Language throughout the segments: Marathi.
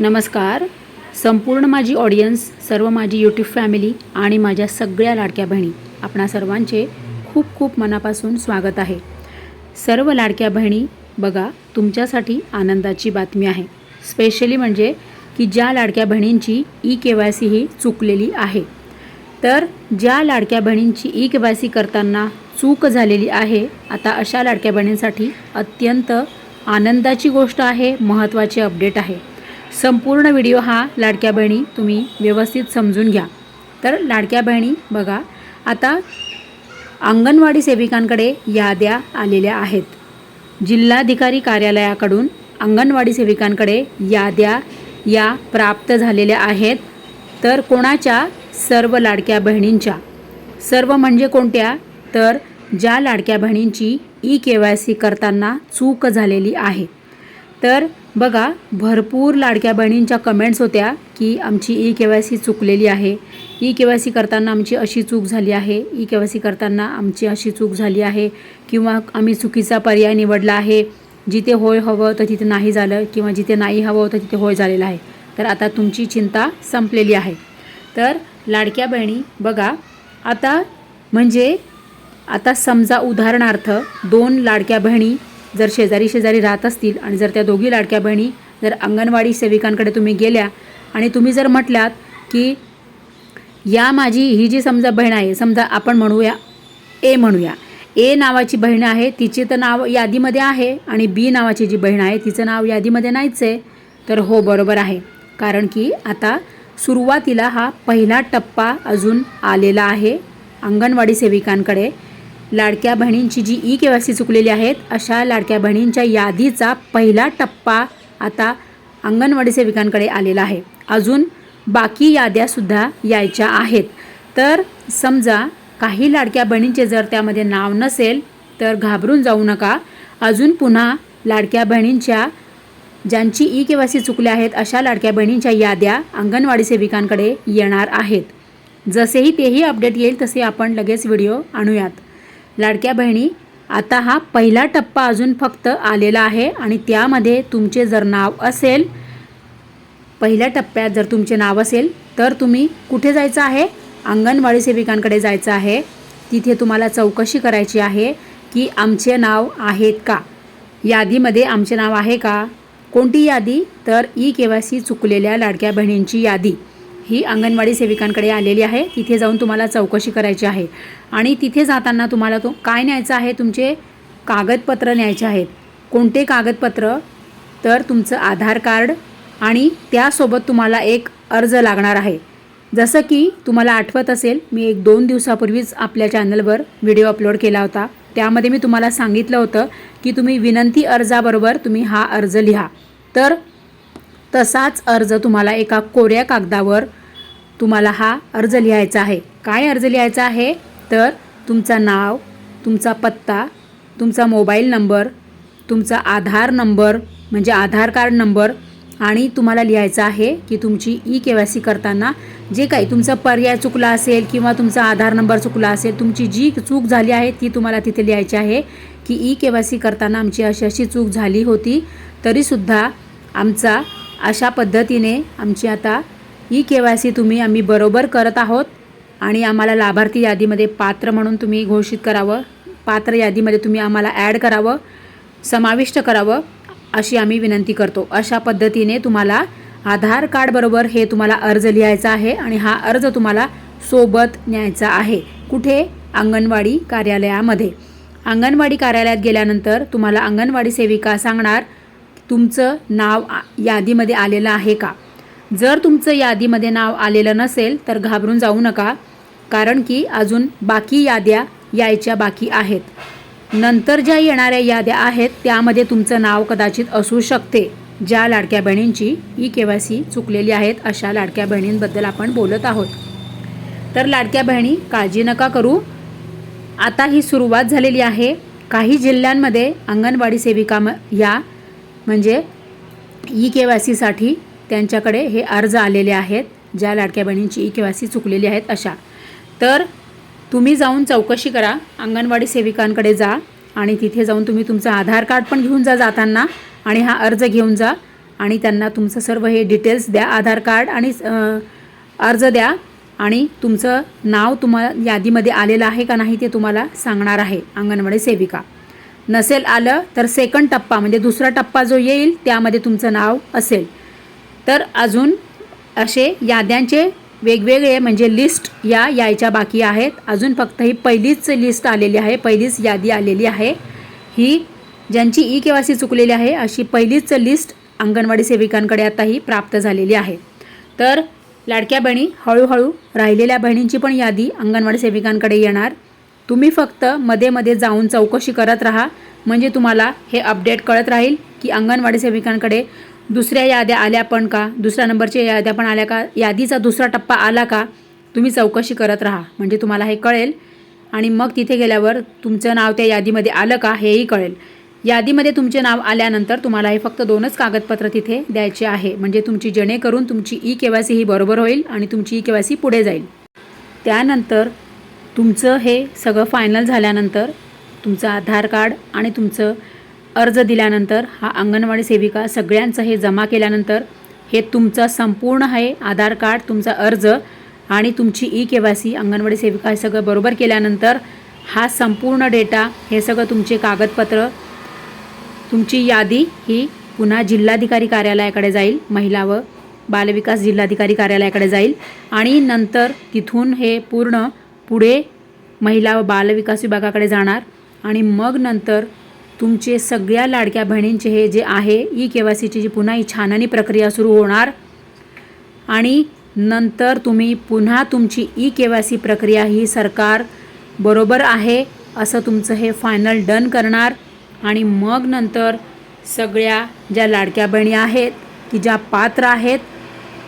नमस्कार. संपूर्ण माझी ऑडियन्स सर्व माझी यूट्यूब फॅमिली आणि माझ्या सगळ्या लाडक्या बहिणी आपणा सर्वांचे खूप खूप मनापासून स्वागत आहे. सर्व लाडक्या बहिणी बघा तुमच्यासाठी आनंदाची बातमी आहे. स्पेशली म्हणजे की ज्या लाडक्या बहिणींची ई के वाय सी ही चुकलेली आहे. तर ज्या लाडक्या बहिणींची ई के वाय सी करताना चूक झालेली आहे आता अशा लाडक्या बहिणींसाठी अत्यंत आनंदाची गोष्ट आहे महत्त्वाचे अपडेट आहे. संपूर्ण व्हिडिओ हा लाडक्या बहिणी तुम्ही व्यवस्थित समजून घ्या. तर लाडक्या बहिणी बघा आता अंगणवाडी सेविकांकडे याद्या आलेल्या आहेत. जिल्हाधिकारी कार्यालयाकडून अंगणवाडी सेविकांकडे याद्या या प्राप्त झालेल्या आहेत. तर कोणाच्या? सर्व लाडक्या बहिणींच्या. सर्व म्हणजे कोणत्या? तर ज्या लाडक्या बहिणींची ई के वाय सी करताना चूक झालेली आहे. तर बघा भरपूर लाडक्या बहिणींच्या कमेंट्स होत्या की आमची ई के वाय सी चुकलेली आहे. ई के वाय सी करताना आमची अशी चूक झाली आहे. ई के वाय सी करताना आमची अशी चूक झाली आहे. किंवा आम्ही चुकीचा पर्याय निवडला आहे. जिथे होय हवं तर तिथे नाही झालं किंवा जिथे नाही हवं होतं तिथे होय झालेलं आहे. तर आता तुमची चिंता संपलेली आहे. तर लाडक्या बहिणी बघा आता म्हणजे आता समजा उदाहरणार्थ दोन लाडक्या बहिणी जर शेजारी शेजारी राहत असतील आणि जर त्या दोघी लाडक्या बहिणी जर अंगणवाडी सेविकांकडे तुम्ही गेल्या आणि तुम्ही जर म्हटलात की या माझी ही जी समजा बहीण आहे समजा आपण म्हणूया ए म्हणूया. ए नावाची बहीण आहे तिचे तर नाव यादीमध्ये आहे आणि बी नावाची जी बहीण आहे तिचं नाव यादीमध्ये नाहीच आहे. तर हो बरोबर आहे. कारण की आता सुरुवातीला हा पहिला टप्पा अजून आलेला आहे अंगणवाडी सेविकांकडे. लाडक्या बहिणींची जी ई के वाय सी चुकलेली आहेत अशा लाडक्या बहिणींच्या यादीचा पहिला टप्पा आता अंगणवाडी सेविकांकडे आलेला आहे. अजून बाकी याद्यासुद्धा यायच्या आहेत. तर समजा काही लाडक्या बहिणींचे जर त्यामध्ये नाव नसेल तर घाबरून जाऊ नका. अजून पुन्हा लाडक्या बहिणींच्या ज्यांची ई के वाय सी चुकल्या आहेत अशा लाडक्या बहिणींच्या याद्या अंगणवाडी सेविकांकडे येणार आहेत. जसेही तेही अपडेट येईल तसे आपण लगेच व्हिडिओ आणूयात. लाडक्या बहिणी आता हा पहिला टप्पा अजून फक्त आलेला आहे आणि त्यामध्ये तुमचे जर नाव असेल पहिल्या टप्प्यात जर तुमचे नाव असेल तर तुम्ही कुठे जायचं आहे? अंगणवाडी सेविकांकडे जायचं आहे. तिथे तुम्हाला चौकशी करायची आहे की आमचे नाव आहेत का? यादीमध्ये आमचे नाव आहे का? कोणती यादी? तर ई के वाय सी चुकलेल्या लाडक्या बहिणींची यादी. ही अंगणवाडी सेविकांकडे आलेली आहे. तिथे जाऊन तुम्हाला चौकशी करायची आहे. आणि तिथे जाताना तुम्हाला तो काय न्यायचं आहे? तुमचे कागदपत्र न्यायचे आहेत. कोणते कागदपत्र? तर तुमचं आधार कार्ड आणि त्यासोबत तुम्हाला एक अर्ज लागणार आहे. जसं की तुम्हाला आठवत असेल मी एक दोन दिवसापूर्वीच आपल्या चॅनलवर व्हिडिओ अपलोड केला होता. त्यामध्ये मी तुम्हाला सांगितलं होतं की तुम्ही विनंती अर्जाबरोबर तुम्ही हा अर्ज लिहा. तर तसाच अर्ज तुम्हाला एका कोऱ्या कागदावर तुम्हाला हा अर्ज लिहायचा आहे. काय अर्ज लिहायचा आहे? तर तुमचं नाव तुमचा पत्ता तुमचा मोबाईल नंबर तुमचा आधार नंबर म्हणजे आधार कार्ड नंबर आणि तुम्हाला लिहायचं आहे की तुमची ई के वाय सी करताना जे काही तुमचा पर्याय चुकला असेल किंवा तुमचा आधार नंबर चुकला असेल तुमची जी चूक झाली आहे ती तुम्हाला तिथे लिहायची आहे की ई के वाय सी करताना आमची अशी अशी चूक झाली होती. तरीसुद्धा आमचा अशा पद्धतीने आमची आता ई के वाय सी तुम्ही आम्ही बरोबर करत आहोत आणि आम्हाला लाभार्थी यादीमध्ये पात्र म्हणून तुम्ही घोषित करावं. पात्र यादीमध्ये तुम्ही आम्हाला ॲड करावं समाविष्ट करावं अशी आम्ही विनंती करतो. अशा पद्धतीने तुम्हाला आधार कार्डबरोबर हे तुम्हाला अर्ज लिहायचा आहे आणि हा अर्ज तुम्हाला सोबत न्यायचा आहे. कुठे? अंगणवाडी कार्यालयामध्ये. अंगणवाडी कार्यालयात गेल्यानंतर तुम्हाला अंगणवाडी सेविका सांगणार तुमचं नाव यादीमध्ये आलेलं आहे का? जर तुमचं यादीमध्ये नाव आलेलं नसेल तर घाबरून जाऊ नका कारण की अजून बाकी याद्या यायच्या बाकी आहेत. नंतर ज्या येणाऱ्या याद्या आहेत त्यामध्ये तुमचं नाव कदाचित असू शकते. ज्या लाडक्या बहिणींची ई के वाय सी चुकलेली आहेत अशा लाडक्या बहिणींबद्दल आपण बोलत आहोत. तर लाडक्या बहिणी काळजी नका करू. आता ही सुरुवात झालेली आहे. काही जिल्ह्यांमध्ये अंगणवाडी सेविका म या म्हणजे ई के वाय सीसाठी त्यांच्याकडे हे अर्ज आलेले आहेत ज्या लाडक्या बहिणींची ई के चुकलेली आहेत अशा. तर तुम्ही जाऊन चौकशी करा अंगणवाडी सेविकांकडे जा आणि तिथे जाऊन तुम्ही तुमचं आधार कार्ड पण घेऊन जा जाताना आणि हा अर्ज घेऊन जा आणि त्यांना तुमचं सर्व हे डिटेल्स द्या आधार कार्ड आणि अर्ज द्या आणि तुमचं नाव तुम्हाला यादीमध्ये आलेलं आहे का नाही ते तुम्हाला सांगणार आहे अंगणवाडी सेविका. नसेल आलं तर सेकंड टप्पा म्हणजे दुसरा टप्पा जो येईल त्यामध्ये तुमचं नाव असेल. तर अजून असे याद्यांचे वेगवेगळे म्हणजे लिस्ट या यायच्या बाकी आहेत. अजून फक्त ही पहिलीच लिस्ट आलेली आहे पहिलीच यादी आलेली आहे. ही ज्यांची ई केवासी चुकलेली आहे अशी पहिलीच लिस्ट अंगणवाडी सेविकांकडे आता ही प्राप्त झालेली आहे. तर लाडक्या बहिणी हळूहळू राहिलेल्या बहिणींची पण यादी अंगणवाडी सेविकांकडे येणार. तुम्ही फक्त मध्ये मध्ये जाऊन चौकशी करत राहा. म्हणजे तुम्हाला हे अपडेट कळत राहील की अंगणवाडी सेविकांकडे दुसऱ्या याद्या आल्या पण का? दुसऱ्या नंबरच्या याद्या पण आल्या का? यादीचा दुसरा टप्पा आला का? तुम्ही चौकशी करत राहा. म्हणजे तुम्हाला हे कळेल. आणि मग तिथे गेल्यावर तुमचं नाव त्या यादीमध्ये आलं का? हेही कळेल. यादीमध्ये तुमचे नाव आल्यानंतर तुम्हाला हे फक्त दोनच कागदपत्र तिथे द्यायचे आहे. म्हणजे तुमची जेणेकरून तुमची ई के वाय सी ही बरोबर होईल आणि तुमची ई के वाय सी पुढे जाईल. त्यानंतर तुमचं हे सगळं फायनल झाल्यानंतर तुमचं आधार कार्ड आणि तुमचं अर्ज दिल्यानंतर हा अंगणवाडी सेविका सगळ्यांचं हे जमा केल्यानंतर हे तुमचं संपूर्ण आहे आधार कार्ड तुमचा अर्ज आणि तुमची ई के वाय सी अंगणवाडी सेविका हे सगळं बरोबर केल्यानंतर हा संपूर्ण डेटा हे सगळं तुमचे कागदपत्र तुमची यादी ही पुन्हा जिल्हाधिकारी कार्यालयाकडे जाईल महिला व बालविकास जिल्हाधिकारी कार्यालयाकडे जाईल आणि नंतर तिथून हे पूर्ण पुढे महिला व बालविकास विभागाकडे जाणार आणि मग नंतर तुमचे सगळ्या लाडक्या बहिणींचे हे जे आहे ई के वाय सीची जी पुन्हा ही छाननी प्रक्रिया सुरू होणार आणि नंतर तुम्ही पुन्हा तुमची ई के वाय सी प्रक्रिया ही सरकार बरोबर आहे असं तुमचं हे फायनल डन करणार आणि मग नंतर सगळ्या ज्या लाडक्या बहिणी आहेत की ज्या पात्र आहेत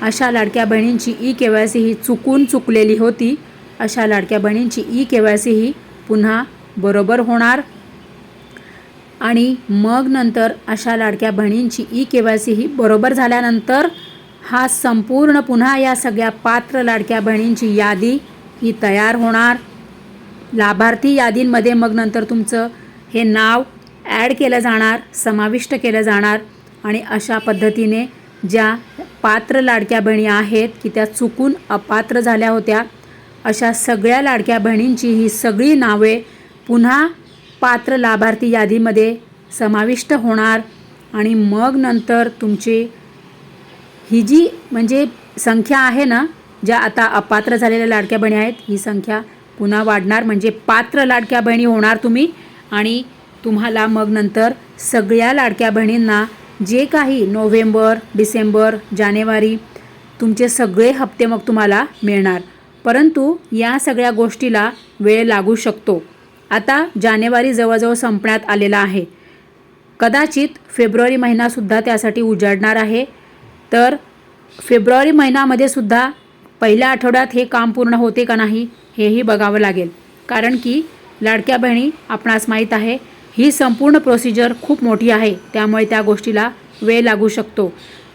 अशा लाडक्या बहिणींची ई के वाय सी ही चुकून चुकलेली होती अशा लाडक्या बहिणींची ई के वाय सी ही पुन्हा बरोबर होणार. आणि मग नंतर अशा लाडक्या बहिणींची ई के वाय सी ही बरोबर झाल्यानंतर हा संपूर्ण पुन्हा या सगळ्या पात्र लाडक्या बहिणींची यादी ही तयार होणार. लाभार्थी यादींमध्ये मग नंतर तुमचं हे नाव ॲड केलं जाणार समाविष्ट केलं जाणार आणि अशा पद्धतीने ज्या पात्र लाडक्या बहिणी आहेत की त्या चुकून अपात्र झाल्या होत्या अशा सगळ्या लाडक्या बहिणींची ही सगळी नावे पुन्हा पात्र लाभार्थी यादीमध्ये समाविष्ट होणार आणि मग नंतर तुमची ही जी म्हणजे संख्या आहे ना ज्या आता अपात्र झालेल्या लाडक्या बहिणी आहेत ही संख्या पुन्हा वाढणार. म्हणजे पात्र लाडक्या बहिणी होणार तुम्ही आणि तुम्हाला मग नंतर सगळ्या लाडक्या बहिणींना जे काही नोव्हेंबर डिसेंबर जानेवारी तुमचे सगळे हप्ते मग तुम्हाला मिळणार. परंतु या सगळ्या गोष्टीला वेळ लागू शकतो. आता जानेवारी जवळजवळ संपण्यात आलेला आहे. कदाचित फेब्रुवारी महिनासुद्धा त्यासाठी उजाडणार आहे. तर फेब्रुवारी महिन्यामध्ये सुद्धा पहिल्या आठवड्यात हे काम पूर्ण होते का नाही हेही बघावं लागेल. कारण की लाडक्या बहिणी आपणास माहीत आहे ही संपूर्ण प्रोसिजर खूप मोठी आहे. त्यामुळे त्या गोष्टीला वेळ लागू शकतो.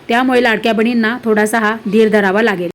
त्यामुळे लाडक्या बहिणींना थोडासा हा धीर धरावा लागेल.